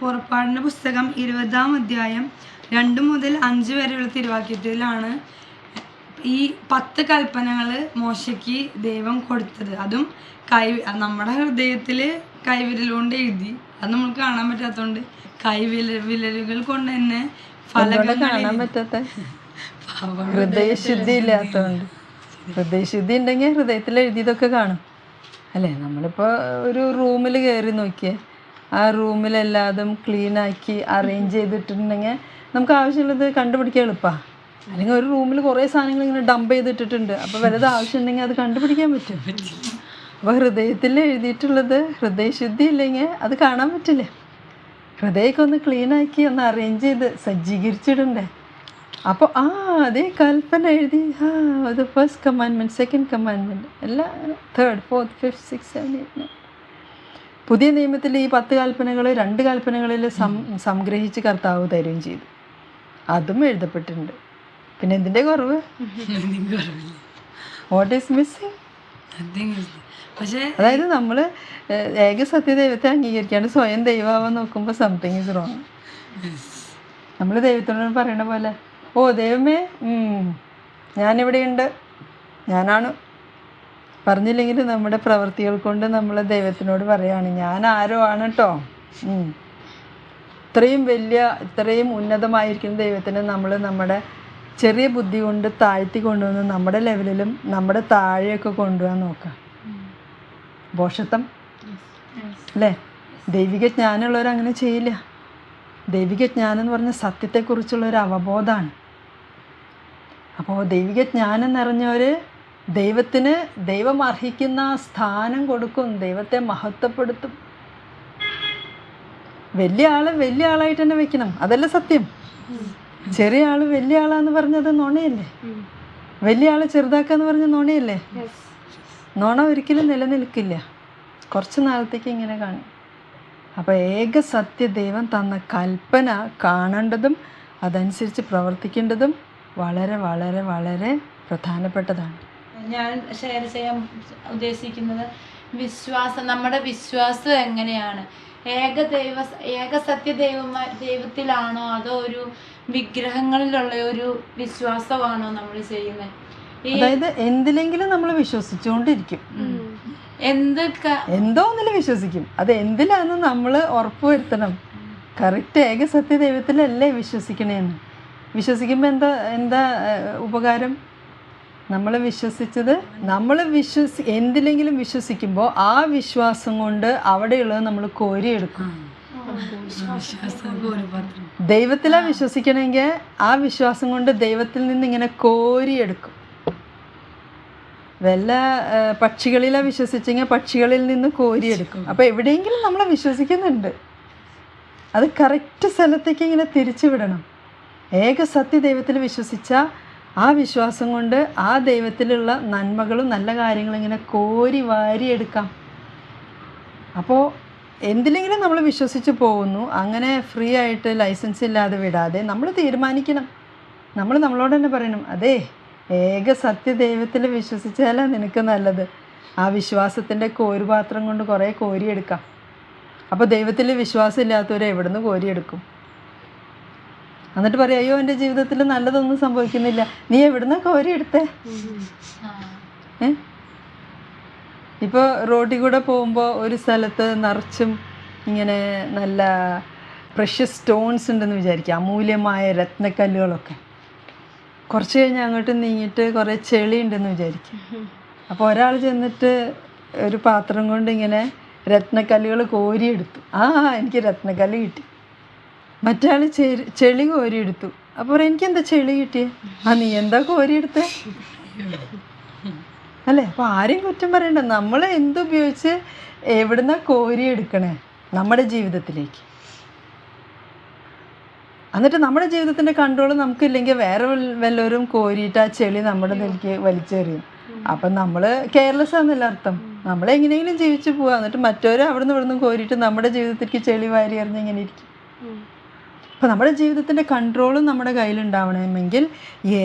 പുറപ്പാടിന്റെ പുസ്തകം ഇരുപതാം അധ്യായം രണ്ട് മുതൽ അഞ്ച് വരെയുള്ള തിരുവാക്യത്തിലാണ് ഈ പത്ത് കൽപ്പനകൾ മോശയ്ക്ക് ദൈവം കൊടുത്തത്. അതും കൈ നമ്മുടെ ഹൃദയത്തിൽ കൈവിരലുകൊണ്ട് എഴുതി. അത് നമുക്ക് കാണാൻ പറ്റാത്തതുകൊണ്ട് കൈവിരൽ വിരലുകൾ കൊണ്ട് തന്നെ ഫലങ്ങൾ ഫലകങ്ങൾ കാണാൻ പറ്റാത്ത ഹൃദയശുദ്ധി ഇല്ലാത്തതുകൊണ്ട് ഹൃദയശുദ്ധി ഉണ്ടെങ്കിൽ ഹൃദയത്തിൽ എഴുതിയതൊക്കെ കാണും. അല്ലേ? നമ്മളിപ്പോൾ ഒരു റൂമിൽ കയറി നോക്കിയേ ആ റൂമിലെല്ലാതും ക്ലീനാക്കി അറേഞ്ച് ചെയ്തിട്ടുണ്ടെങ്കിൽ നമുക്ക് ആവശ്യമുള്ളത് കണ്ടുപിടിക്കാൻ എളുപ്പമാണ് അല്ലെങ്കിൽ ഒരു റൂമിൽ കുറേ സാധനങ്ങൾ ഇങ്ങനെ ഡംപ് ചെയ്തിട്ടിട്ടുണ്ട്. അപ്പോൾ വലുത് ആവശ്യമുണ്ടെങ്കിൽ അത് കണ്ടുപിടിക്കാൻ പറ്റും. അപ്പോൾ ഹൃദയത്തിൽ എഴുതിയിട്ടുള്ളത് ഹൃദയശുദ്ധി ഇല്ലെങ്കിൽ അത് കാണാൻ പറ്റില്ല. ഹൃദയമൊക്കെ ഒന്ന് ക്ലീനാക്കി ഒന്ന് അറേഞ്ച് ചെയ്ത് സജ്ജീകരിച്ചിടണ്ടേ അപ്പോൾ ആ അതേ കൽപ്പന എഴുതി. ആ അത് ഫസ്റ്റ് കമാൻമെന്റ് സെക്കൻഡ് കമാൻമെന്റ് എല്ലാം third fourth fifth six seven eight nine പുതിയ നിയമത്തിൽ ഈ പത്ത് കൽപ്പനകൾ രണ്ട് കൽപ്പനകളിൽ സം സംഗ്രഹിച്ച് കർത്താവ് തരുകയും ചെയ്തു. അതും എഴുതപ്പെട്ടിട്ടുണ്ട്. പിന്നെ എന്തിന്റെ കുറവ്? വാട്ട് ഈസ് മിസ്സിങ് പക്ഷേ അതായത് നമ്മൾ ഏക സത്യദൈവത്തെ അംഗീകരിക്കാണ്ട് സ്വയം ദൈവമാവാൻ നോക്കുമ്പോൾ സംതിങ് ഇസ് റോങ് നമ്മൾ ദൈവത്തിനോട് പറയണ പോലെ ഓ ദൈവമേ ഞാനിവിടെയുണ്ട്. ഞാനാണ് പറഞ്ഞില്ലെങ്കിൽ നമ്മുടെ പ്രവൃത്തികൾ കൊണ്ട് നമ്മൾ ദൈവത്തിനോട് പറയാണ്. ഞാൻ ആരോ ആണ് കേട്ടോ. ഇത്രയും വലിയ ഇത്രയും ഉന്നതമായിരിക്കുന്ന ദൈവത്തിന് നമ്മൾ നമ്മുടെ ചെറിയ ബുദ്ധി കൊണ്ട് താഴ്ത്തി കൊണ്ടുവന്ന് നമ്മുടെ ലെവലിലും നമ്മുടെ താഴെയൊക്കെ കൊണ്ടുപോകാൻ നോക്കാം. ഭോഷത്വം അല്ലേ? ദൈവിക ജ്ഞാനമുള്ളവർ അങ്ങനെ ചെയ്യില്ല. ദൈവിക ജ്ഞാനം എന്ന് പറഞ്ഞ സത്യത്തെക്കുറിച്ചുള്ള ഒരു അവബോധമാണ്. അപ്പോൾ ദൈവിക ജ്ഞാനം നിറഞ്ഞവർ ദൈവത്തിന് ദൈവം അർഹിക്കുന്ന സ്ഥാനം കൊടുക്കും ദൈവത്തെ മഹത്വപ്പെടുത്തും. വലിയ ആൾ വലിയ ആളായിട്ട് തന്നെ വെക്കണം. അതല്ല സത്യം. ചെറിയ ആൾ വലിയ ആളാന്ന് പറഞ്ഞത് നുണയല്ലേ? വലിയ ആൾ ചെറുതാക്കാന്ന് പറഞ്ഞ നുണയല്ലേ? നുണ ഒരിക്കലും നിലനിൽക്കില്ല. കുറച്ച് നാളത്തേക്ക് ഇങ്ങനെ കാണും. അപ്പോൾ ഏക സത്യ ദൈവം തന്ന കൽപ്പന കാണേണ്ടതും അതനുസരിച്ച് പ്രവർത്തിക്കേണ്ടതും വളരെ വളരെ വളരെ പ്രധാനപ്പെട്ടതാണ്. ഞാൻ ഷെയർ ചെയ്യാൻ ഉദ്ദേശിക്കുന്നത് വിശ്വാസം നമ്മുടെ വിശ്വാസം എങ്ങനെയാണ്? ഏക ദൈവ ഏക സത്യ ദൈവമാ ദൈവത്തിലാണോ അതോ ഒരു വിഗ്രഹങ്ങളിലുള്ള ഒരു വിശ്വാസമാണോ നമ്മൾ ചെയ്യുന്നത് അതായത് എന്തിലെങ്കിലും നമ്മൾ വിശ്വസിച്ചുകൊണ്ടിരിക്കും. എന്ത് ക- എന്തോ ഒന്നിൽ വിശ്വസിക്കും. അത് എന്തിലാന്ന് നമ്മൾ ഉറപ്പുവരുത്തണം കറക്റ്റ് ഏക സത്യ ദൈവത്തിലല്ലേ വിശ്വസിക്കണേന്ന്. വിശ്വസിക്കുമ്പോൾ എന്താ എന്താ ഉപകാരം? നമ്മൾ വിശ്വസിച്ചത് നമ്മൾ വിശ്വസി എന്തിലെങ്കിലും വിശ്വസിക്കുമ്പോൾ ആ വിശ്വാസം കൊണ്ട് അവിടെയുള്ളത് നമ്മൾ കോരിയെടുക്കും. ദൈവത്തിലാ വിശ്വസിക്കണമെങ്കിൽ ആ വിശ്വാസം കൊണ്ട് ദൈവത്തിൽ നിന്ന് ഇങ്ങനെ കോരിയെടുക്കും. വല്ല പക്ഷികളിലാ വിശ്വസിച്ചെങ്കിൽ പക്ഷികളിൽ നിന്ന് കോരിയെടുക്കും. അപ്പോൾ എവിടെയെങ്കിലും നമ്മൾ വിശ്വസിക്കുന്നുണ്ട്. അത് കറക്റ്റ് സ്ഥലത്തേക്ക് ഇങ്ങനെ തിരിച്ചു വിടണം ഏക സത്യ ദൈവത്തിൽ വിശ്വസിച്ച ആ വിശ്വാസം കൊണ്ട് ആ ദൈവത്തിലുള്ള നന്മകളും നല്ല കാര്യങ്ങളും ഇങ്ങനെ കോരി വാരിയെടുക്കാം അപ്പോൾ എന്തിലെങ്കിലും നമ്മൾ വിശ്വസിച്ച് പോകുന്നു അങ്ങനെ ഫ്രീ ആയിട്ട് ലൈസൻസ് ഇല്ലാതെ വിടാതെ നമ്മൾ തീരുമാനിക്കണം. നമ്മൾ നമ്മളോട് തന്നെ പറയണം അതെ ഏക സത്യദൈവത്തിൽ വിശ്വസിച്ചാലാണ് നിനക്ക് നല്ലത്. ആ വിശ്വാസത്തിന്റെ കോരുപാത്രം കൊണ്ട് കുറേ കോരിയെടുക്കാം. അപ്പോൾ ദൈവത്തിൽ വിശ്വാസം ഇല്ലാത്തവരെ എവിടുന്ന് കോരിയെടുക്കും? എന്നിട്ട് പറയാം അയ്യോ എന്റെ ജീവിതത്തിൽ നല്ലതൊന്നും സംഭവിക്കുന്നില്ല. നീ എവിടുന്ന കോരി എടുത്തേ? ഏ? ഇപ്പോൾ റോഡിൽ കൂടെ പോകുമ്പോൾ ഒരു സ്ഥലത്ത് നിറച്ചും ഇങ്ങനെ നല്ല പ്രഷ്യസ് സ്റ്റോൺസ് ഉണ്ടെന്ന് വിചാരിക്കുക അമൂല്യമായ രത്നക്കല്ലുകളൊക്കെ. കുറച്ച് കഴിഞ്ഞ് അങ്ങോട്ട് നീങ്ങിയിട്ട് കുറേ ചെളി ഉണ്ടെന്ന് വിചാരിക്കും. അപ്പോൾ ഒരാൾ ചെന്നിട്ട് ഒരു പാത്രം കൊണ്ട് ഇങ്ങനെ രത്നക്കല്ലുകൾ കോരിയെടുത്തു. ആ എനിക്ക് രത്നക്കല്ല് കിട്ടി. മറ്റാൾ ചെളി കോരിയെടുത്തു. അപ്പോൾ എനിക്കെന്താ ചെളി കിട്ടിയേ? ആ നീ എന്താ കോരിയെടുത്തേ? അല്ലേ? അപ്പോൾ ആരെയും കുറ്റം പറയണ്ട. നമ്മൾ എന്തുപയോഗിച്ച് എവിടുന്ന കോരി എടുക്കണേ നമ്മുടെ ജീവിതത്തിലേക്ക്. എന്നിട്ട് നമ്മുടെ ജീവിതത്തിന്റെ കൺട്രോൾ നമുക്കില്ലെങ്കിൽ വേറെ വല്ല- വല്ലവരും കോരിയിട്ട് ആ ചെളി നമ്മുടെ നിലയ്ക്ക് വലിച്ചെറിയും. അപ്പം നമ്മൾ കെയർലെസ് ആണെന്നല്ല അർത്ഥം. നമ്മൾ എങ്ങനെയെങ്കിലും ജീവിച്ചു പോവാ. എന്നിട്ട് മറ്റവരും അവിടെ നിന്ന് ഇവിടെ നിന്ന് കോരിയിട്ട് നമ്മുടെ ജീവിതത്തിലേക്ക് ചെളി വാരി എറിഞ്ഞ് ഇങ്ങനെ ഇരിക്കും. അപ്പോൾ നമ്മുടെ ജീവിതത്തിന്റെ കൺട്രോളും നമ്മുടെ കയ്യിലുണ്ടാവണമെങ്കിൽ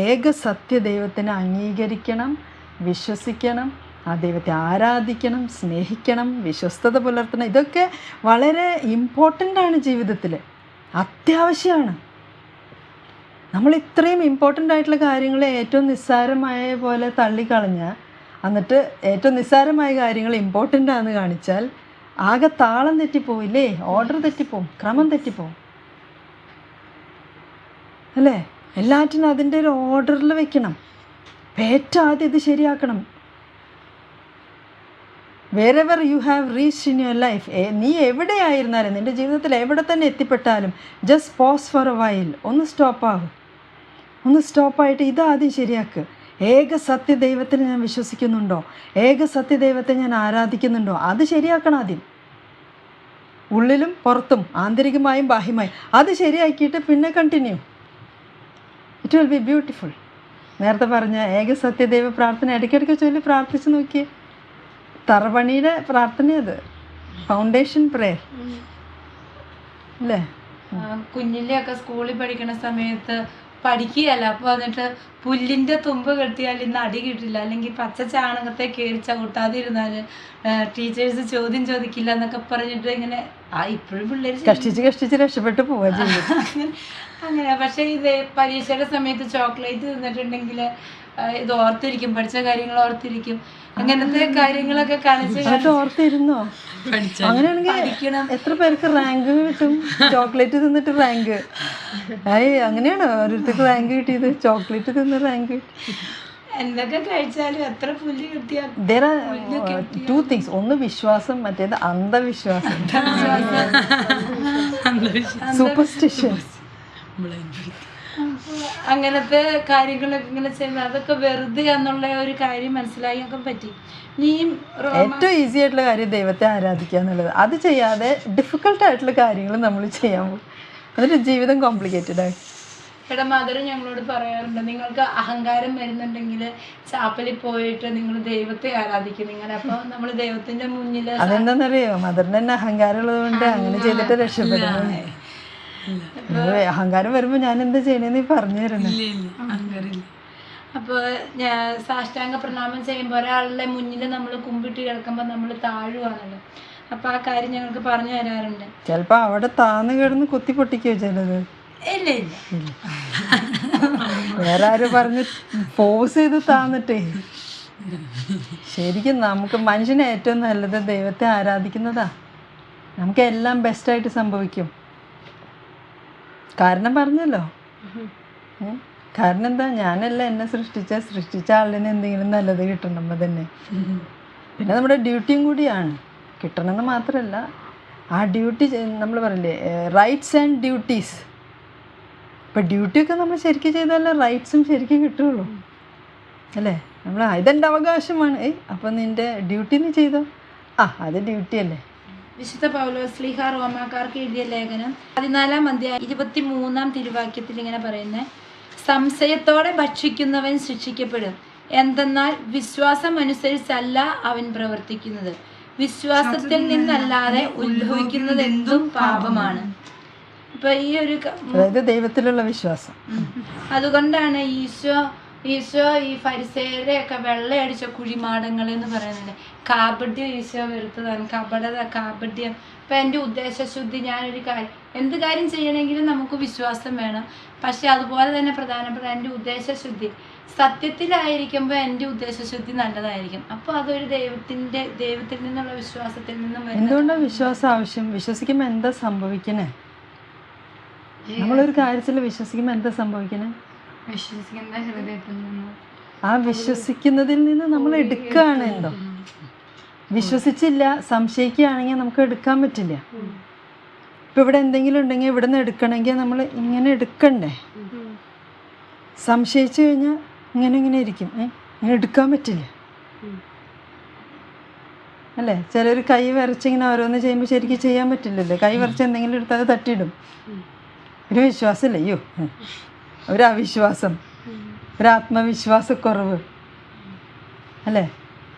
ഏക സത്യ ദൈവത്തിനെ അംഗീകരിക്കണം വിശ്വസിക്കണം ആ ദൈവത്തെ ആരാധിക്കണം സ്നേഹിക്കണം വിശ്വസ്തത പുലർത്തണം. ഇതൊക്കെ വളരെ ഇമ്പോർട്ടന്റ് ആണ് ജീവിതത്തിൽ അത്യാവശ്യമാണ് നമ്മൾ ഇത്രയും ഇമ്പോർട്ടന്റ് ആയിട്ടുള്ള കാര്യങ്ങളെ ഏറ്റവും നിസ്സാരമായ പോലെ തള്ളിക്കളഞ്ഞാൽ എന്നിട്ട് ഏറ്റവും നിസ്സാരമായ കാര്യങ്ങൾ ഇമ്പോർട്ടന്റ് ആണെന്ന് കാണിച്ചാൽ ആകെ താളം തെറ്റിപ്പോയില്ലേ ഓർഡർ തെറ്റിപ്പോവും. ക്രമം തെറ്റിപ്പോവും. അല്ലേ? എല്ലാറ്റിനും അതിന്റെ ഒരു ഓർഡറിൽ വെക്കണം. ഏറ്റവും ആദ്യം ഇത് ശരിയാക്കണം. Wherever you have reach in your life നീ എവിടെയായിരുന്നാലും നിന്റെ ജീവിതത്തിൽ എവിടെ തന്നെ എത്തിപ്പെട്ടാലും just pause for a while ഒന്ന് സ്റ്റോപ്പാകും ഒന്ന് സ്റ്റോപ്പായിട്ട് ഇതാദ്യം ശരിയാക്കുക ഏക സത്യ ദൈവത്തിൽ ഞാൻ വിശ്വസിക്കുന്നുണ്ടോ? ഏക സത്യ ദൈവത്തെ ഞാൻ ആരാധിക്കുന്നുണ്ടോ? അത് ശരിയാക്കണം ആദ്യം. ഉള്ളിലും പുറത്തും ആന്തരികമായും ബാഹ്യമായും. അത് ശരിയാക്കിയിട്ട് പിന്നെ continue it will be beautiful നേരത്തെ പറഞ്ഞ ഏക സത്യദൈവ പ്രാർത്ഥന ഇടയ്ക്കിടയ്ക്ക് ചൊല്ലി പ്രാർത്ഥിച്ച് നോക്കി തറപണിയുടെ പ്രാർത്ഥന അത്. ഫൗണ്ടേഷൻ പ്രേയർ അല്ലേ? കുഞ്ഞിലെയൊക്കെ സ്കൂളിൽ പഠിക്കുന്ന സമയത്ത് പഠിക്കുകയല്ല. അപ്പോൾ വന്നിട്ട് പുല്ലിന്റെ തുമ്പ് കെട്ടിയാൽ ഇന്ന് അടി കിട്ടില്ല. അല്ലെങ്കിൽ പച്ച ചാണകത്തെ കയറി കൂട്ടാതിരുന്നാൽ ടീച്ചേഴ്സ് ചോദ്യം ചോദിക്കില്ല എന്നൊക്കെ പറഞ്ഞിട്ട് ഇങ്ങനെ ആ ഇപ്പോഴും പിള്ളേർ കഷ്ടിച്ച് കഷ്ടിച്ച് രക്ഷപ്പെട്ടു പോവാ അങ്ങനെ അങ്ങനെ. പക്ഷേ ഇത് പരീക്ഷയുടെ സമയത്ത് ചോക്ലേറ്റ് തിന്നിട്ടുണ്ടെങ്കിൽ ഇത് ഓർത്തിരിക്കും പഠിച്ച കാര്യങ്ങൾ ഓർത്തിരിക്കും. അങ്ങനത്തെ കാര്യങ്ങളൊക്കെ എന്നിട്ട് ഓർത്തിരുന്നോ? അങ്ങനെയാണെങ്കിൽ എത്ര പേർക്ക് റാങ്ക് കിട്ടും? ചോക്ലേറ്റ് തിന്നിട്ട് റാങ്ക്. ആയി അങ്ങനെയാണോ? ഓരോരുത്തർക്ക് റാങ്ക് കിട്ടിയത്? ചോക്ലേറ്റ് തിന്ന് റാങ്ക് കിട്ടി. എന്തൊക്കെ കഴിച്ചാലും എത്ര പുല്ല് കിട്ടിയാൽ ദർ ആർ ടു തിങ്സ് ഒന്ന് വിശ്വാസം മറ്റേത് അന്ധവിശ്വാസം. സൂപ്പർസ്റ്റിഷൻ അങ്ങനത്തെ കാര്യങ്ങളൊക്കെ ഇങ്ങനെ ചെയ്യുന്നത് അതൊക്കെ വെറുതെ എന്നുള്ള ഒരു കാര്യം മനസ്സിലാക്കാൻ പറ്റി. ഇനിയും ഏറ്റവും ഈസി ആയിട്ടുള്ള കാര്യം ദൈവത്തെ ആരാധിക്കുക എന്നുള്ളത്. അത് ചെയ്യാതെ ഡിഫിക്കൽട്ട് ആയിട്ടുള്ള കാര്യങ്ങൾ നമ്മൾ ചെയ്യാൻ പോകും. അതൊരു ജീവിതം കോംപ്ലിക്കേറ്റഡ് ആയി. ഇവിടെ മദർ ഞങ്ങളോട് പറയാറുണ്ട് നിങ്ങൾക്ക് അഹങ്കാരം വരുന്നുണ്ടെങ്കിൽ ചാപ്പലിൽ പോയിട്ട് നിങ്ങൾ ദൈവത്തെ ആരാധിക്കും. നിങ്ങൾ അപ്പോൾ നമ്മൾ ദൈവത്തിന്റെ മുന്നിൽ അതെന്താണെന്നറിയോ മദറിന് തന്നെ അഹങ്കാരം ഉള്ളത് കൊണ്ട് അങ്ങനെ ചെയ്തിട്ട് രക്ഷപ്പെടുന്നു. അഹങ്കാരം വരുമ്പോ ഞാൻ എന്താ ചെയ്യണേന്ന് പറഞ്ഞു തരുന്നു. അപ്പോൾ ഞാൻ സാഷ്ടാംഗ പ്രണാമം ചെയ്യുമ്പോൾ ഒരാളുടെ മുന്നിൽ നമ്മൾ കുമ്പിട്ട് കിടക്കുമ്പോൾ നമ്മൾ താഴുവാണല്ലോ. അപ്പൊ ആ കാര്യം ഞങ്ങൾക്ക് പറഞ്ഞു തരാറുണ്ട്. ചെലപ്പോ അവിടെ താന്ന് കിടന്ന് കുത്തി പൊട്ടിക്കോ ചിലത്? ഇല്ല ഇല്ല. വേറെ ആരും പറഞ്ഞ് ഫോഴ്സ് ചെയ്ത് താന്നിട്ടേ. ശരിക്കും നമുക്ക് മനുഷ്യന് ഏറ്റവും നല്ലത് ദൈവത്തെ ആരാധിക്കുന്നതാ. നമുക്ക് എല്ലാം ബെസ്റ്റായിട്ട് സംഭവിക്കും. കാരണം പറഞ്ഞല്ലോ. കാരണം എന്താ? ഞാനല്ല എന്നെ സൃഷ്ടിച്ച. സൃഷ്ടിച്ച ആളിന് എന്തെങ്കിലും നല്ലത് കിട്ടണം തന്നെ. പിന്നെ നമ്മുടെ ഡ്യൂട്ടിയും കൂടിയാണ്. കിട്ടണമെന്ന് മാത്രമല്ല ആ ഡ്യൂട്ടി നമ്മൾ പറയില്ലേ റൈറ്റ്സ് ആൻഡ് ഡ്യൂട്ടീസ് ഇപ്പം ഡ്യൂട്ടിയൊക്കെ നമ്മൾ ശരിക്കും ചെയ്താലേ റൈറ്റ്സും ശരിക്കും കിട്ടുള്ളൂ. അല്ലേ? നമ്മൾ ഇതെന്റെ അവകാശമാണ്. ഏയ് അപ്പം നിന്റെ ഡ്യൂട്ടി നീ ചെയ്തോ? ആ അത് ഡ്യൂട്ടി അല്ലേ? വിശുദ്ധ പൗലോസ് സ്ലീഹ റോമാക്കാർക്ക് എഴുതിയ ലേഖനം പതിനാലാം അധ്യായം ഇരുപത്തി മൂന്നാം തിരുവാക്യത്തിൽ ഇങ്ങനെ പറയുന്നത് സംശയത്തോടെ ഭക്ഷിക്കുന്നവൻ ശിക്ഷിക്കപ്പെടും. എന്തെന്നാൽ വിശ്വാസം അനുസരിച്ചല്ല അവൻ പ്രവർത്തിക്കുന്നത്. വിശ്വാസത്തിൽ നിന്നല്ലാതെ ഉത്ഭവിക്കുന്നത് എന്തും പാപമാണ്. അപ്പൊ ഈ ഒരു അതായത് ദൈവത്തിലുള്ള വിശ്വാസം. അതുകൊണ്ടാണ് ഈശോ ഈശോ ഈ ഫരിസേരെയൊക്കെ വെള്ളയടിച്ച കുഴിമാടങ്ങൾ എന്ന് പറയുന്നുണ്ട്. കാബഡ്യം ഈശോ വെറുത്തതാണ് കപടത കാബഡ്യം ഇപ്പം എന്റെ ഉദ്ദേശശുദ്ധി ഞാനൊരു കാര്യം എന്ത് കാര്യം ചെയ്യണമെങ്കിലും നമുക്ക് വിശ്വാസം വേണം. പക്ഷെ അതുപോലെ തന്നെ പ്രധാനപ്പെട്ട എന്റെ ഉദ്ദേശശുദ്ധി സത്യത്തിലായിരിക്കുമ്പോൾ എന്റെ ഉദ്ദേശശുദ്ധി നല്ലതായിരിക്കും. അപ്പോൾ അതൊരു ദൈവത്തിന്റെ ദൈവത്തിൽ നിന്നുള്ള വിശ്വാസത്തിൽ നിന്നും എന്തുകൊണ്ടാണ് വിശ്വാസം ആവശ്യം? വിശ്വസിക്കുമ്പോൾ എന്താ സംഭവിക്കണേ? നമ്മളൊരു കാര്യത്തിൽ വിശ്വസിക്കുമ്പോൾ എന്താ സംഭവിക്കണേ? വിശ്വസിക്കുന്ന ഹൃദയത്തിൽ നിന്നും. ആ വിശ്വസിക്കുന്നതിൽ നിന്ന് നമ്മൾ എടുക്കുകയാണ് എന്തോ. വിശ്വസിച്ചില്ല സംശയിക്കുകയാണെങ്കിൽ നമുക്ക് എടുക്കാൻ പറ്റില്ല. ഇപ്പം ഇവിടെ എന്തെങ്കിലും ഉണ്ടെങ്കിൽ ഇവിടെ നിന്ന് എടുക്കണമെങ്കിൽ നമ്മൾ ഇങ്ങനെ എടുക്കണ്ടേ? സംശയിച്ചു കഴിഞ്ഞാൽ ഇങ്ങനെ ഇങ്ങനെ ഇരിക്കും. ഇങ്ങനെ എടുക്കാൻ പറ്റില്ല. അല്ലേ? ചിലർ കൈ വരച്ചിങ്ങനെ ഓരോന്ന് ചെയ്യുമ്പോൾ ശരിക്കും ചെയ്യാൻ പറ്റില്ലല്ലേ. കൈ വരച്ച് എന്തെങ്കിലും എടുത്താൽ അത് തട്ടിയിടും. ഒരു വിശ്വാസമില്ല. അയ്യോ. ഉം. ഒരാത്മവിശ്വാസക്കുറവ്. അല്ലേ?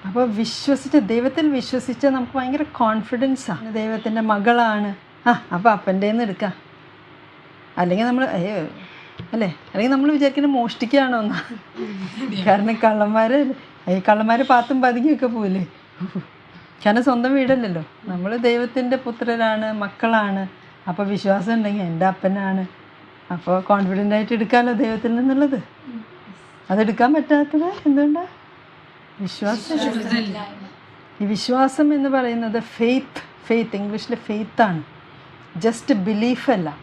അപ്പോൾ വിശ്വസിച്ച് ദൈവത്തിൽ വിശ്വസിച്ച നമുക്ക് ഭയങ്കര കോൺഫിഡൻസാണ് ദൈവത്തിന്റെ മകളാണ്. ആ അപ്പോൾ അപ്പന്റെ എടുക്കാം. അല്ലെങ്കിൽ നമ്മൾ അയ്യോ അല്ലേ? അല്ലെങ്കിൽ നമ്മൾ വിചാരിക്കുന്നത് മോഷ്ടിക്കുകയാണോ എന്നാ? കാരണം കള്ളന്മാര് ഈ കള്ളന്മാര് പാത്തും പതുങ്ങിയൊക്കെ പോവില്ലേ കാരണം സ്വന്തം വീടല്ലല്ലോ. നമ്മൾ ദൈവത്തിന്റെ പുത്രരാണ് മക്കളാണ്. അപ്പോൾ വിശ്വാസം ഉണ്ടെങ്കിൽ എന്റെ അപ്പനാണ്. അപ്പോൾ കോൺഫിഡന്റ് ആയിട്ട് എടുക്കാമല്ലോ ദൈവത്തിൽ നിന്നുള്ളത്? അതെടുക്കാൻ പറ്റാത്തത് എന്തുകൊണ്ടാ? വിശ്വാസം. ഈ വിശ്വാസം എന്ന് പറയുന്നത് ഫെയ്ത്ത് ഫെയ്ത്ത് ഇംഗ്ലീഷിൽ ഫെയ്ത്താണ് ജസ്റ്റ് ബിലീഫ് അല്ല.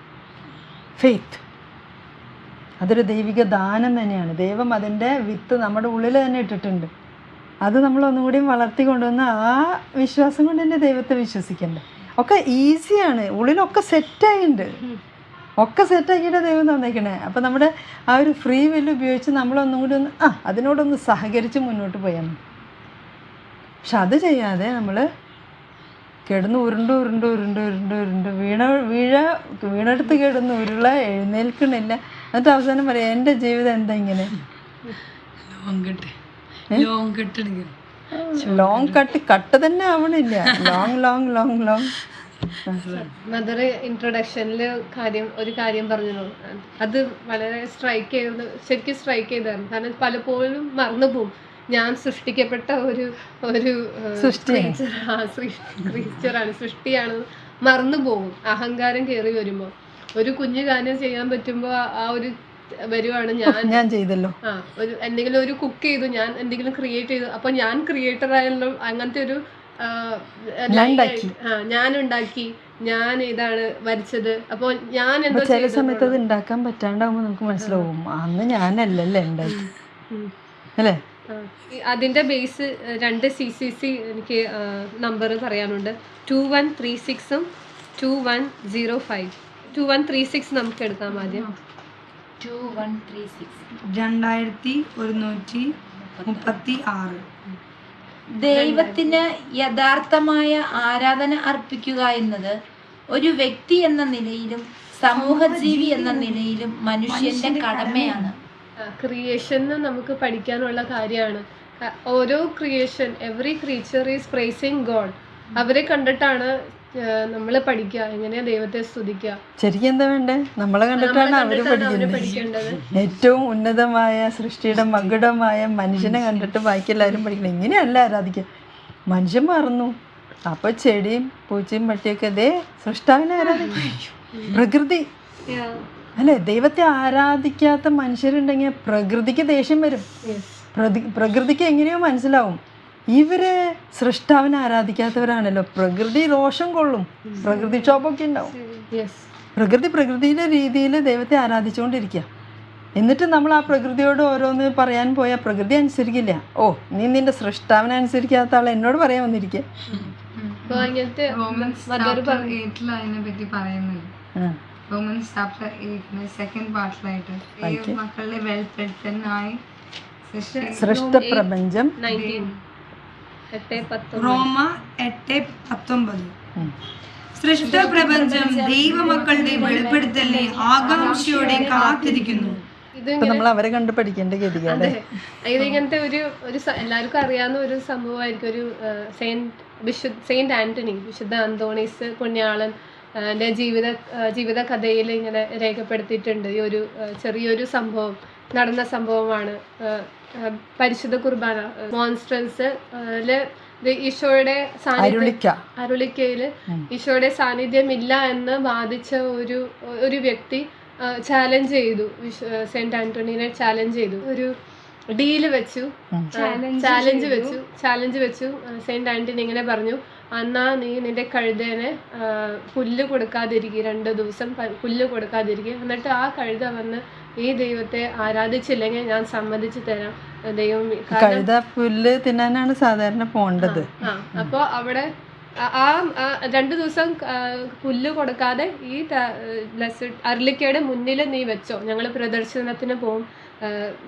ഫെയ്ത്ത് അതൊരു ദൈവിക ദാനം തന്നെയാണ്. ദൈവം അതിന്റെ വിത്ത് നമ്മുടെ ഉള്ളിൽ തന്നെ ഇട്ടിട്ടുണ്ട്. അത് നമ്മൾ ഒന്നുകൂടി വളർത്തി കൊണ്ടുവന്ന് ആ വിശ്വാസം കൊണ്ട് തന്നെ ദൈവത്തെ വിശ്വസിക്കണ്ടേ? ഒക്കെ ഈസിയാണ് ഉള്ളിലൊക്കെ സെറ്റായിട്ടുണ്ട് ഒക്കെ സെറ്റാക്കിയിട്ട് ദൈവം തന്നേക്കണേ. അപ്പം നമ്മുടെ ആ ഒരു ഫ്രീ വില്ല് ഉപയോഗിച്ച് നമ്മളൊന്നും കൂടി ഒന്ന് ആ അതിനോടൊന്ന് സഹകരിച്ച് മുന്നോട്ട് പോയാൽ പക്ഷെ അത് ചെയ്യാതെ നമ്മൾ കിടന്ന് ഉരുണ്ട് ഉരുണ്ട് ഉരുണ്ട് ഉരുണ്ട് ഉരുണ്ട് വീണ വീഴ വീണെടുത്ത് കിടന്ന് ഉരുള എഴുന്നേൽക്കണില്ല. എന്നിട്ട് അവസാനം പറയാം എന്റെ ജീവിതം എന്താ ഇങ്ങനെ? Long cut long cut cut തന്നെ ആവണില്ല. Long long long long mother ഇൻട്രൊഡക്ഷനിൽ കാര്യം ഒരു കാര്യം പറഞ്ഞു അത് വളരെ സ്ട്രൈക്ക് ചെയ്ത് ശരിക്കും സ്ട്രൈക്ക് ചെയ്തായിരുന്നു കാരണം പലപ്പോഴും മറന്നു പോകും ഞാൻ സൃഷ്ടിക്കപ്പെട്ട ഒരു ഒരു. ക്രീച്ചറാണ് സൃഷ്ടിയാണ്. മറന്നു പോകും അഹങ്കാരം കയറി വരുമ്പോൾ. ഒരു കുഞ്ഞു കാര്യം ചെയ്യാൻ പറ്റുമ്പോൾ ആ ഒരു വരുവാണ് ഞാൻ. ഞാൻ ചെയ്തല്ലോ. ആ ഒരു എന്തെങ്കിലും ഒരു കുക്ക് ചെയ്തു ഞാൻ എന്തെങ്കിലും ക്രിയേറ്റ് ചെയ്തു. അപ്പൊ ഞാൻ ക്രിയേറ്റർ ആയല്ലോ അങ്ങനത്തെ ഒരു ഞാൻ ഉണ്ടാക്കി. ഞാൻ ഇതാണ് വരച്ചത്. അപ്പോൾ ഞാൻ എന്തോ ചില സമയത്ത് അത് ഉണ്ടാക്കാൻ പറ്റാണ്ടാവുമ്പോൾ നമുക്ക് മനസ്സിലാവും. അന്ന് ഞാനല്ലല്ലേ ഉണ്ടാക്കി. അല്ലേ? അതിന്റെ ബേസ് രണ്ട് സി സി സി എനിക്ക് നമ്പർ പറയാനുണ്ട് ടു വൺ ത്രീ സിക്സും two one zero five two one three six നമുക്ക് എടുക്കാം ആദ്യം. ടു വൺ ത്രീ സിക്സ് രണ്ടായിരത്തി ഒരുന്നൂറ്റി മുപ്പത്തി ആറ്. ദൈവത്തിന് യഥാർത്ഥമായ ആരാധന അർപ്പിക്കുക എന്നത് ഒരു വ്യക്തി എന്ന നിലയിലും സമൂഹജീവി എന്ന നിലയിലും മനുഷ്യന്റെ കടമയാണ്. ക്രിയേഷൻ നമുക്ക് പഠിക്കാനുള്ള കാര്യമാണ്. ഓരോ creation every creature is praising God അവരെ കണ്ടിട്ടാണ് നമ്മൾ പഠിക്കുക എങ്ങനെയാ ദൈവത്തെ സ്തുതിക്കുക ശരിക്കും എന്താ വേണ്ടേ? നമ്മളെ കണ്ടിട്ടാണ് അവർ പഠിക്കുന്നത്. പഠിക്കേണ്ടത്. ഏറ്റവും ഉന്നതമായ സൃഷ്ടിയുടെ മകുടമായ മനുഷ്യനെ കണ്ടിട്ട് ബാക്കി എല്ലാവരും പഠിക്കണം. ഇങ്ങനെയല്ല ആരാധിക്കുക മനുഷ്യൻ മറന്നു. അപ്പൊ ചെടിയും പൂച്ചയും പട്ടിയൊക്കെ ദേ സൃഷ്ടാവിനെ ആരാധിക്കും. പ്രകൃതി. അല്ലേ? ദൈവത്തെ ആരാധിക്കാത്ത മനുഷ്യരുണ്ടെങ്കിൽ പ്രകൃതിക്ക് ദേഷ്യം വരും. പ്രകൃതിക്ക് എങ്ങനെയോ മനസ്സിലാവും. ഇവർ സൃഷ്ടാവിനെ ആരാധിക്കാത്തവരാണല്ലോ. പ്രകൃതി രോഷം കൊള്ളും. പ്രകൃതി ക്ഷോഭമൊക്കെ ഉണ്ടാവും. പ്രകൃതി പ്രകൃതിയുടെ രീതിയിൽ ദൈവത്തെ ആരാധിച്ചുകൊണ്ടിരിക്കുക. എന്നിട്ട് നമ്മൾ ആ പ്രകൃതിയോട് ഓരോന്ന് പറയാൻ പോയാൽ പ്രകൃതി അനുസരിക്കില്ല. ഓ നീ നിന്റെ സൃഷ്ടാവിനെ അനുസരിക്കാത്ത ആൾ എന്നോട് പറയാൻ വന്നിരിക്കുക റോമൻസ് ചാപ്റ്റർ എയ്റ്റിന് സെക്കൻഡ് പാർട്ടിലായിട്ട് മക്കളുടെ സൃഷ്ടപ്രപഞ്ചം റോമ എട്ട് പത്തൊമ്പത്. സൃഷ്ട പ്രപഞ്ചം ദൈവമക്കളുടെ വെളിപ്പെടുത്തലിനെ ആകാംക്ഷയോടെ കാത്തിരിക്കുന്നു. ഇത് നമ്മൾ അവരെ കണ്ട് പഠിക്കേണ്ട ഗതികേട്. ഇത് ഇങ്ങനത്തെ ഒരു ഒരു എല്ലാവർക്കും അറിയാവുന്ന ഒരു സംഭവമായിരിക്കും. ഒരു സെയിന്റ് വിശുദ്ധ സെയിന്റ് ആന്റണി വിശുദ്ധ അന്തോണീസ് പുണ്യാളൻ ജീവിത ജീവിത കഥയിൽ ഇങ്ങനെ രേഖപ്പെടുത്തിയിട്ടുണ്ട്. ഈ ഒരു ചെറിയൊരു സംഭവം നടന്ന സംഭവമാണ് പരിശുദ്ധ കുർബാന മോൺസ്ട്രൻസ് ഈശോയുടെ സാന്നിധ്യം അരുളിക്ക. അരുളിക്കയിൽ ഈശോയുടെ സാന്നിധ്യം ഇല്ല എന്ന് ബാധിച്ച ഒരു ഒരു വ്യക്തി ചാലഞ്ച് ചെയ്തു. സെന്റ് ആന്റണീനെ ചാലഞ്ച് ചെയ്തു. ഒരു ഡീൽ വെച്ചു. ചാലഞ്ച് വെച്ചു. ചാലഞ്ച് വെച്ചു. സെന്റ് ആന്റണി ഇങ്ങനെ പറഞ്ഞു അന്നാ നീ നിന്റെ കഴുതേനെ പുല്ല് കൊടുക്കാതിരിക്കുക രണ്ട് ദിവസം പുല്ല് കൊടുക്കാതിരിക്കുക എന്നിട്ട് ആ കഴുത വന്ന് ഈ ദൈവത്തെ ആരാധിച്ചില്ലെങ്കിൽ ഞാൻ സമ്മതിച്ചു തരാം. ദൈവം കഴുത പുല്ല് തിന്നാനാണ് സാധാരണ പോണ്ടത്. ആ അപ്പോൾ അവിടെ ആ- രണ്ടു ദിവസം പുല്ല് കൊടുക്കാതെ ഈ ബ്ലസ്ഡ് അർലിക്കയുടെ മുന്നിൽ നീ വെച്ചോ. ഞങ്ങൾ പ്രദർശനത്തിന് പോവും.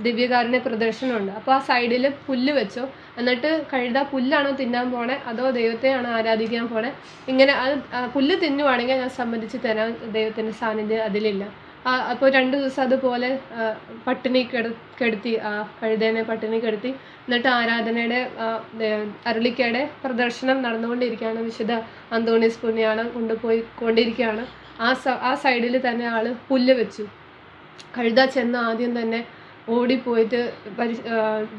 ദിവ്യകാരന്റെ പ്രദർശനമുണ്ട്. അപ്പോൾ ആ സൈഡിൽ പുല്ല് വെച്ചോ. എന്നിട്ട് കഴുത പുല്ലാണോ തിന്നാൻ പോണേ? അതോ ദൈവത്തെയാണോ ആരാധിക്കാൻ പോണേ? ഇങ്ങനെ അത് പുല്ല് തിന്നുവാണെങ്കിൽ ഞാൻ സമ്മതിച്ച് തരാം. ദൈവത്തിന്റെ സാന്നിധ്യം അതിലില്ല. അപ്പോൾ രണ്ട് ദിവസം അതുപോലെ പട്ടിണി കെട കെടുത്തി ആ കഴുതേനെ പട്ടിണി കെടുത്തി. എന്നിട്ട് ആരാധനയുടെ അരുളിക്കയുടെ പ്രദർശനം നടന്നുകൊണ്ടിരിക്കുകയാണ്. വിശുദ്ധ അന്തോണീസ് പുണ്യാളം കൊണ്ടുപോയി കൊണ്ടിരിക്കുകയാണ്. ആ ആ സൈഡിൽ തന്നെ ആൾ പുല്ല് വെച്ചു. കഴുത ചെന്ന് ആദ്യം തന്നെ ഓടിപ്പോയിട്ട് പരി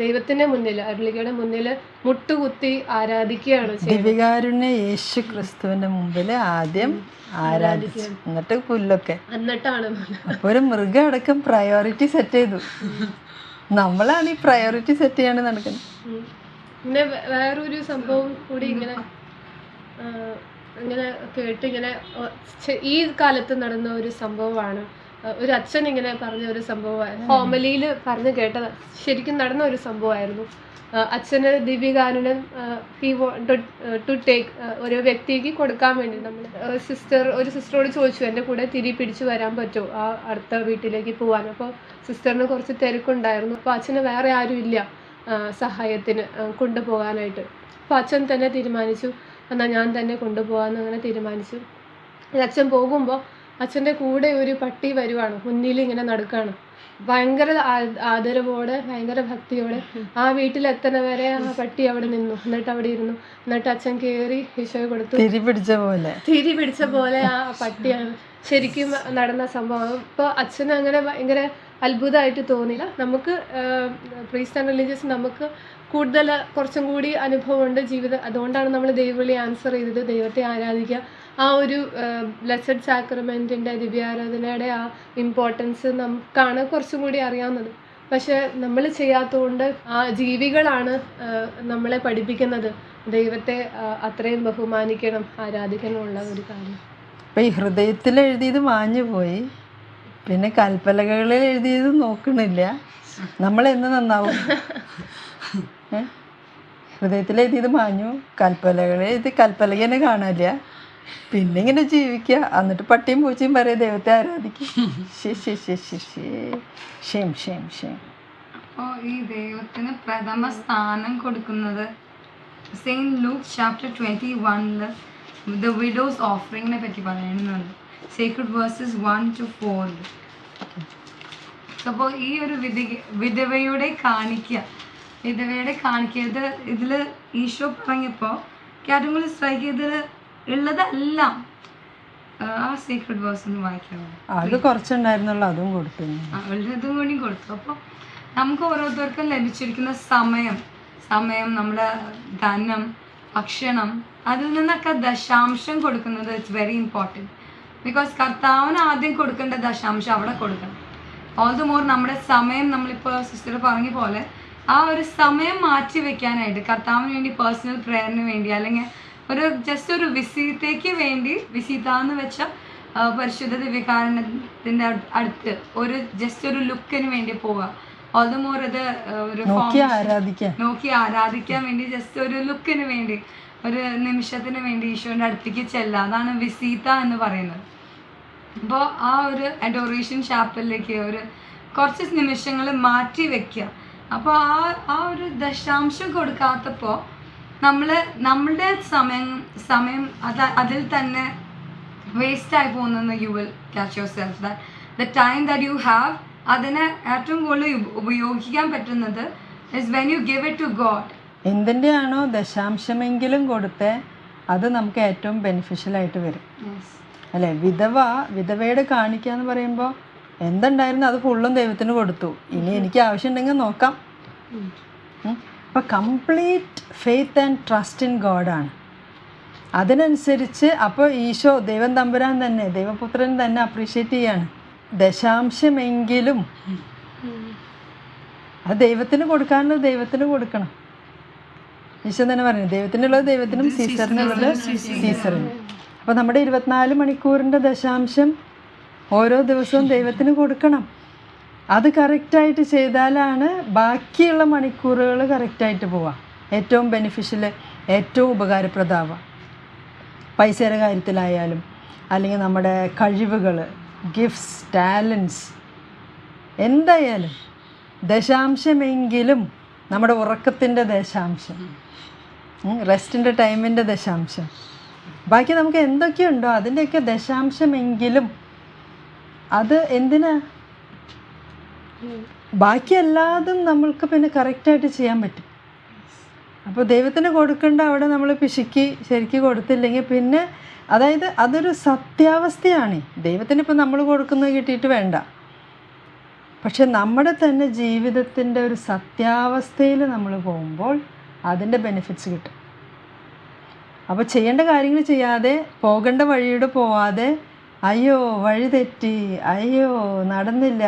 ദൈവത്തിന്റെ മുന്നിൽ അരുളികയുടെ മുന്നിൽ മുട്ടുകുത്തി ആരാധിക്കുകയാണ് ദിവ്യകാരുണ്യ ദിവികാരുണ്യ യേശു ക്രിസ്തുവിന്റെ മുമ്പിൽ ആദ്യം ആരാധിച്ചു എന്നിട്ട് പുല്ലൊക്കെ. എന്നിട്ടാണ്. ഒരു മൃഗം അടക്കം പ്രയോറിറ്റി സെറ്റ് ചെയ്തു. നമ്മളാണ് ഈ പ്രയോറിറ്റി സെറ്റ് ചെയ്യാണ്ട് നടക്കുന്നത്. പിന്നെ വേറൊരു സംഭവം കൂടി ഇങ്ങനെ ഇങ്ങനെ കേട്ട് ഇങ്ങനെ ഈ കാലത്ത് നടന്ന ഒരു സംഭവമാണ്. ഒരു അച്ഛൻ ഇങ്ങനെ പറഞ്ഞ ഒരു സംഭവമായിരുന്നു ഹോമലിയിൽ പറഞ്ഞു കേട്ടത്. ശരിക്കും നടന്ന ഒരു സംഭവമായിരുന്നു. അച്ഛന് ദിവ്യകാനനൻ ഹി ടു ടേക്ക് ഒരു വ്യക്തിക്ക് കൊടുക്കാൻ വേണ്ടി നമ്മൾ സിസ്റ്റർ ഒരു സിസ്റ്ററോട് ചോദിച്ചു എന്റെ കൂടെ തിരി പിടിച്ചു വരാൻ പറ്റുമോ ആ അടുത്ത വീട്ടിലേക്ക് പോകാൻ അപ്പോൾ സിസ്റ്ററിന് കുറച്ച് തിരക്കുണ്ടായിരുന്നു. അപ്പോൾ അച്ഛന് വേറെ ആരും ഇല്ല സഹായത്തിന് കൊണ്ടുപോകാനായിട്ട്. അപ്പോൾ അച്ഛൻ തന്നെ തീരുമാനിച്ചു. എന്നാൽ ഞാൻ തന്നെ കൊണ്ടുപോകാമെന്ന് അങ്ങനെ തീരുമാനിച്ചു. അച്ഛൻ പോകുമ്പോൾ അച്ഛന്റെ കൂടെ ഒരു പട്ടി വരുവാണ് മുന്നിൽ ഇങ്ങനെ നടക്കുകയാണ് ഭയങ്കര ആദരവോടെ ഭയങ്കര ഭക്തിയോടെ ആ വീട്ടിലെത്തണ വരെ ആ പട്ടി അവിടെ നിന്നു. എന്നിട്ട് അവിടെ ഇരുന്നു. എന്നിട്ട് അച്ഛൻ കയറി ഈശോയെ കൊടുത്തു. തിരി പിടിച്ച പോലെ. തിരി പിടിച്ച പോലെ ആ പട്ടിയാണ്. ശരിക്കും നടന്ന സംഭവം. ഇപ്പൊ അച്ഛന് അങ്ങനെ ഭയങ്കര അത്ഭുതമായിട്ട് തോന്നിയില്ല. നമുക്ക് പ്രീസ്റ്റ് ആൻഡ് റിലീജിയസ് നമുക്ക് കൂടുതൽ കുറച്ചും കൂടി അനുഭവമുണ്ട് ജീവിതം. അതുകൊണ്ടാണ് നമ്മൾ ദൈവവിളി ആൻസർ ചെയ്തത്. ദൈവത്തെ ആരാധിക്കുക. ആ ഒരു ബ്ലസ്സഡ് സാക്രമെന്റിന്റെ ദിവ്യാരാധനയുടെ ആ ഇമ്പോർട്ടൻസ് നമുക്കാണ് കുറച്ചും കൂടി അറിയാവുന്നത്. പക്ഷെ നമ്മൾ ചെയ്യാത്തതുകൊണ്ട് ആ ജീവികളാണ് നമ്മളെ പഠിപ്പിക്കുന്നത്. ദൈവത്തെ അത്രയും ബഹുമാനിക്കണം ആരാധിക്കണമുള്ള ഒരു കാര്യം. ഇപ്പം ഈ ഹൃദയത്തിൽ എഴുതിയത് മാഞ്ഞു പോയി. പിന്നെ കൽപ്പലകളിൽ എഴുതിയത് നോക്കണില്ല. നമ്മൾ എന്ന് നന്നാവും? ഹൃദയത്തിൽ എഴുതിയത് മാഞ്ഞു കൽപ്പലകളിൽ എഴുതി കൽപ്പലകനെ കാണില്ല പിന്നെ ഇങ്ങനെ ജീവിക്കുക എന്നിട്ട് പട്ടിയും പൂച്ചയും പറയും ദൈവത്തെ ആരാധിക്കും. ഷേം ഈ ദൈവത്തിന് പ്രഥമ സ്ഥാനം കൊടുക്കുന്നത് സെയിന്റ് ലൂക്ക് ചാപ്റ്റർ ട്വന്റി വണ്ണിൽ ദ വിഡോസ് ഓഫറിങ്ങിനെ പറ്റി പറയുന്നുണ്ട്. Secret verses one two four അപ്പോൾ ഈ ഒരു വിധി വിധവയുടെ കാണിക്ക വിധവയുടെ കാണിക്ക ഇതിൽ ഈശോ പറഞ്ഞപ്പോൾ ഏറ്റവും കൂടി സ്ട്രൈക്ക് ചെയ്തതിൽ ഉള്ളതെല്ലാം. ആ, സീക്രട്ട് ബോക്സ് ഒന്ന് വായിക്കാമോ കുറച്ചുണ്ടായിരുന്നുള്ളൂ അതും കൊടുത്തു അവളുടേതും കൂടി കൊടുത്തു. അപ്പോൾ നമുക്ക് ഓരോരുത്തർക്കും ലഭിച്ചിരിക്കുന്ന സമയം സമയം നമ്മുടെ ധനം ഭക്ഷണം അതിൽ നിന്നൊക്കെ ദശാംശം കൊടുക്കുന്നത് ഇറ്റ്സ് വെരി ഇമ്പോർട്ടന്റ് ബിക്കോസ് കർത്താവിന് ആദ്യം കൊടുക്കേണ്ട ദശാംശം അവിടെ കൊടുക്കണം. ഓൾ ദ മോർ നമ്മുടെ സമയം നമ്മളിപ്പോൾ സിസ്റ്റർ പറഞ്ഞ പോലെ ആ ഒരു സമയം മാറ്റി വെക്കാനായിട്ട് കർത്താവിന് വേണ്ടി പേഴ്സണൽ പ്രെയറിന് വേണ്ടി അല്ലെങ്കിൽ ഒരു ജസ്റ്റ് ഒരു വിസിറ്റേക്ക് വേണ്ടി വിസിതാന്ന് വെച്ച പരിശുദ്ധ ദിവ്യകാരണത്തിന്റെ അടുത്ത് ഒരു ജസ്റ്റ് ഒരു ലുക്കിന് വേണ്ടി പോവുക ഓൾ ദ മോർ ഇത് ഒരു നോക്കി ആരാധിക്കാൻ. നോക്കി ആരാധിക്കാൻ വേണ്ടി ജസ്റ്റ് ഒരു ലുക്കിന് വേണ്ടി ഒരു നിമിഷത്തിന് വേണ്ടി ഈശോന്റെ അടുത്തേക്ക് ചെല്ലുക അതാണ് വിസീത എന്ന് പറയുന്നത്. അപ്പോൾ ആ ഒരു അഡോറേഷൻ ചാപ്പലിലേക്ക് ഒരു കുറച്ച് നിമിഷങ്ങൾ മാറ്റി വെക്കുക അപ്പോൾ ആ ആ ഒരു ദശാംശം കൊടുക്കാത്തപ്പോൾ നമ്മൾ നമ്മളുടെ സമയം സമയം അത് അതിൽ തന്നെ വേസ്റ്റ് ആയി പോകുന്നെന്ന് you will catch yourself that the time that you have അതിനെ ഏറ്റവും കൂടുതൽ ഉപയോഗിക്കാൻ പറ്റുന്നത് is when you give it to God എന്തിന്റെയാണോ ദശാംശമെങ്കിലും കൊടുത്ത് അത് നമുക്ക് ഏറ്റവും ബെനിഫിഷ്യൽ ആയിട്ട് വരും. അല്ലേ? വിധവ വിധവയുടെ കാണിക്കുക എന്ന് പറയുമ്പോൾ എന്തുണ്ടായിരുന്നു? അത് ഫുള്ളും ദൈവത്തിന് കൊടുത്തു. ഇനി എനിക്ക് ആവശ്യമുണ്ടെങ്കിൽ നോക്കാം. അപ്പം complete faith and trust in ഗോഡാണ് അതിനനുസരിച്ച് അപ്പോൾ ഈശോ ദൈവം തമ്പുരാൻ തന്നെ ദൈവപുത്രൻ തന്നെ അപ്രീഷിയേറ്റ് ചെയ്യാണ്. ദശാംശമെങ്കിലും അത് ദൈവത്തിന് കൊടുക്കാനുള്ളത് ദൈവത്തിന് കൊടുക്കണം. ഈശോ തന്നെ പറഞ്ഞു ദൈവത്തിനുള്ളത് ദൈവത്തിനും സീസറിനുള്ളത് സീസറിനും അപ്പോൾ നമ്മുടെ ഇരുപത്തിനാല് മണിക്കൂറിന്റെ ദശാംശം ഓരോ ദിവസവും ദൈവത്തിന് കൊടുക്കണം. അത് കറക്റ്റായിട്ട് ചെയ്താലാണ് ബാക്കിയുള്ള മണിക്കൂറുകൾ കറക്റ്റായിട്ട് പോവാം. ഏറ്റവും ബെനിഫിഷ്യൽ ഏറ്റവും ഉപകാരപ്രദമാവുക പൈസയുടെ കാര്യത്തിലായാലും അല്ലെങ്കിൽ നമ്മുടെ കഴിവുകൾ ഗിഫ്റ്റ്സ് ടാലൻസ് എന്തായാലും ദശാംശമെങ്കിലും നമ്മുടെ ഉറക്കത്തിന്റെ ദശാംശം റെസ്റ്റിന്റെ ടൈമിന്റെ ദശാംശം. ബാക്കി നമുക്ക് എന്തൊക്കെയുണ്ടോ അതിന്റെയൊക്കെ ദശാംശമെങ്കിലും അത് എന്തിനാ ബാക്കി എല്ലാതും നമ്മൾക്ക് പിന്നെ കറക്റ്റായിട്ട് ചെയ്യാൻ പറ്റും. അപ്പോൾ ദൈവത്തിന് കൊടുക്കേണ്ട അവിടെ നമ്മൾ പിശുക്കി ശരിക്ക് കൊടുത്തില്ലെങ്കിൽ പിന്നെ അതായത് അതൊരു സത്യാവസ്ഥയാണ്. ദൈവത്തിന് ഇപ്പം നമ്മൾ കൊടുക്കുന്നത് കിട്ടിയിട്ട് വേണ്ട. പക്ഷെ നമ്മുടെ തന്നെ ജീവിതത്തിന്റെ ഒരു സത്യാവസ്ഥയിൽ നമ്മൾ പോകുമ്പോൾ അതിന്റെ ബെനിഫിറ്റ്സ് കിട്ടും. അപ്പോൾ ചെയ്യേണ്ട കാര്യങ്ങൾ ചെയ്യാതെ പോകേണ്ട വഴിയുടെ പോവാതെ അയ്യോ വഴി തെറ്റി അയ്യോ നടന്നില്ല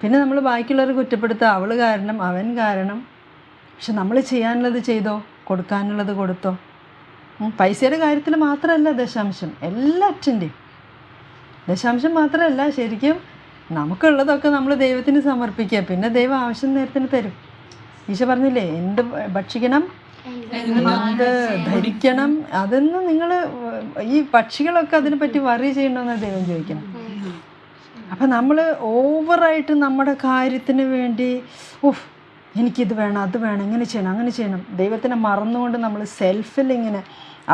പിന്നെ നമ്മൾ ബാക്കിയുള്ളവരെ കുറ്റപ്പെടുത്തുക. അവൾ കാരണം അവൻ കാരണം. പക്ഷെ നമ്മൾ ചെയ്യാനുള്ളത് ചെയ്തോ? കൊടുക്കാനുള്ളത് കൊടുത്തോ? പൈസയുടെ കാര്യത്തിൽ മാത്രമല്ല ദശാംശം. എല്ലാറ്റിന്റെയും ദശാംശം മാത്രമല്ല ശരിക്കും നമുക്കുള്ളതൊക്കെ നമ്മൾ ദൈവത്തിന് സമർപ്പിക്കുക. പിന്നെ ദൈവം ആവശ്യം നേരത്തിന് തരും. ഈശോ പറഞ്ഞില്ലേ എന്ത് ഭക്ഷിക്കണം എന്ത് ധരിക്കണം അതൊന്നും നിങ്ങൾ ഈ പക്ഷികളൊക്കെ അതിനെപ്പറ്റി വറി ചെയ്യണമെന്ന് ദൈവം ചോദിക്കണം അപ്പം നമ്മൾ ഓവറായിട്ട് നമ്മുടെ കാര്യത്തിന് വേണ്ടി ഉഫ് എനിക്കിത് വേണം അത് വേണം ഇങ്ങനെ ചെയ്യണം അങ്ങനെ ചെയ്യണം. ദൈവത്തിനെ മറന്നുകൊണ്ട് നമ്മൾ സെൽഫിൽ ഇങ്ങനെ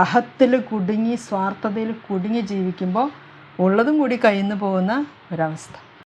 അഹത്തിൽ കുടുങ്ങി സ്വാർത്ഥതയിൽ കുടുങ്ങി ജീവിക്കുമ്പോൾ ഉള്ളതും കൂടി നിന്ന് പോകുന്ന ഒരവസ്ഥ.